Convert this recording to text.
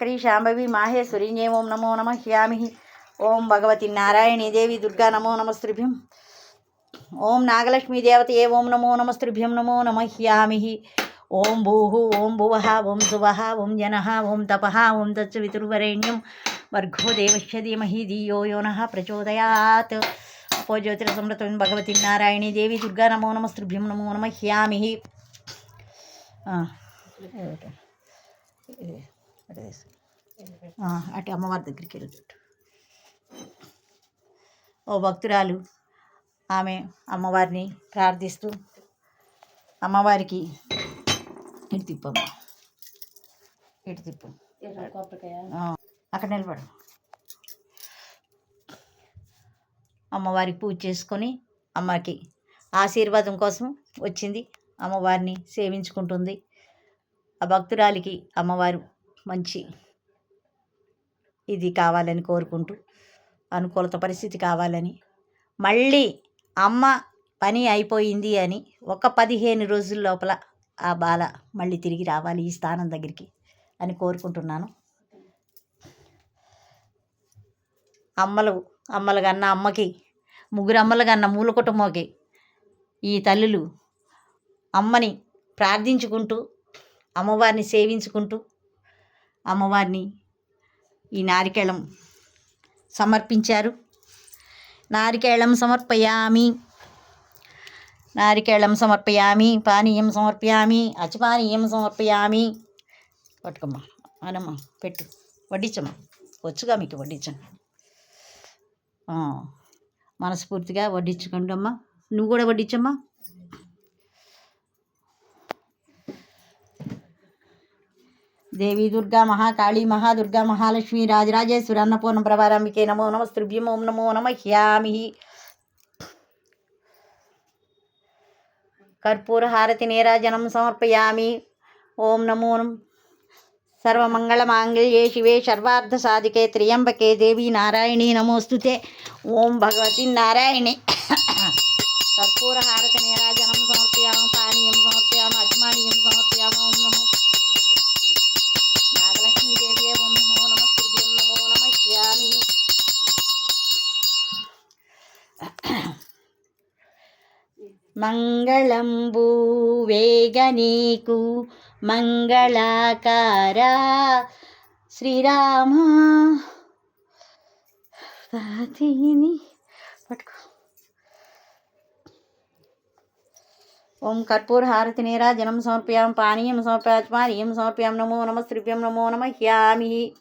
శంకరీ శాంభవి మాహేశ్వరి ఓం నమో నమ హ్యామి ఓం భగవతి నారాయణీ దేవి దుర్గా నమో నమస్త్రిభ్యం ఓం నాగలక్ష్మీ దేవత ఏ ఓం నమో నమస్త్రిభ్యం నమో నమ హ్యామి ఓం భూః ఓం భువః ఓం శువః ఓం జనః ఓం తపః ఓం తత్సవితుర్వరేణ్యం వర్గో దేవస్య ధీమహి ధియో యో నః ప్రచోదయాత్ అపో జ్యోతిరసమృతం భగవతి నారాయణీ దేవి దుర్గా నమో నమస్త్రిభ్యం నమో నమ హ్యామి అటు అమ్మవారి దగ్గరికి వెళ్ళిపెట్టు ఓ భక్తురాలు ఆమె అమ్మవారిని ప్రార్థిస్తూ అమ్మవారికి ఇటు తిప్పమ్మ. ఇటు తిప్పు. అక్కడ నిలబడు. అమ్మవారికి పూజ చేసుకొని అమ్మకి ఆశీర్వాదం కోసం వచ్చింది. అమ్మవారిని సేవించుకుంటుంది. ఆ భక్తురాలికి అమ్మవారు మంచి ఇది కావాలని కోరుకుంటూ అనుకూలత పరిస్థితి కావాలని. మళ్ళీ అమ్మ పని అయిపోయింది అని ఒక పదిహేను రోజుల లోపల ఆ బాల మళ్ళీ తిరిగి రావాలి ఈ స్థానం దగ్గరికి అని కోరుకుంటున్నాను. అమ్మలు అమ్మలు కన్నా అమ్మకి ముగ్గురు అమ్మలు కన్నా మూల కుటుంబంకి ఈ తల్లులు అమ్మని ప్రార్థించుకుంటూ అమ్మవారిని సేవించుకుంటూ అమ్మవారిని ఈ నారికేళం సమర్పించారు. నారికేళం సమర్పయామి. నారికేళం సమర్పయామి. పానీయం సమర్పయామి. అచపానీయం సమర్పయామి. పట్టుకోమ్మా అనమ్మా పెట్టు. వడ్డించమ్మా. వచ్చుగా మీకు వడ్డించండి మనస్ఫూర్తిగా వడ్డించుకోండి అమ్మా నువ్వు కూడా వడ్డించమ్మా. దేవి దుర్గా మహాకాళీ మహాదుర్గా మహాలక్ష్మి రాజరాజేశ్వరి అన్నపూర్ణ ప్రభారాంబికే నమో నమస్త్రుభ్యం ఓం నమో నమ. హ్యామి కర్పూర హారతి నీరాజనం సమర్పయామి. ఓం నమో సర్వమంగళమాంగళ్యే శివే సర్వార్థ సాధికే త్రియంబకే దేవి నారాయణి నమోస్తుతే. ఓం భగవతి నారాయణి. కర్పూర హారతి నీరాజనం సమర్పయామ పానీయం సమర్పయామ అజ్మానీయం సమర్పయామ ఓం నమో నాగలక్ష్మీ దేవి ఓం నమో నమస్కృభ్యం నమో నమ శ్యామి మంగళంబు వేగ నీకు మంగళాకార. శ్రీరామ పట్టుకో. ఓం కర్పూర హారతి నీరాజనం సమర్పయాం పానీయం సమర్పయాత్మానీయం సమర్పయాం నమో నమ శ్రీభ్యం నమో నమ హ్యామి.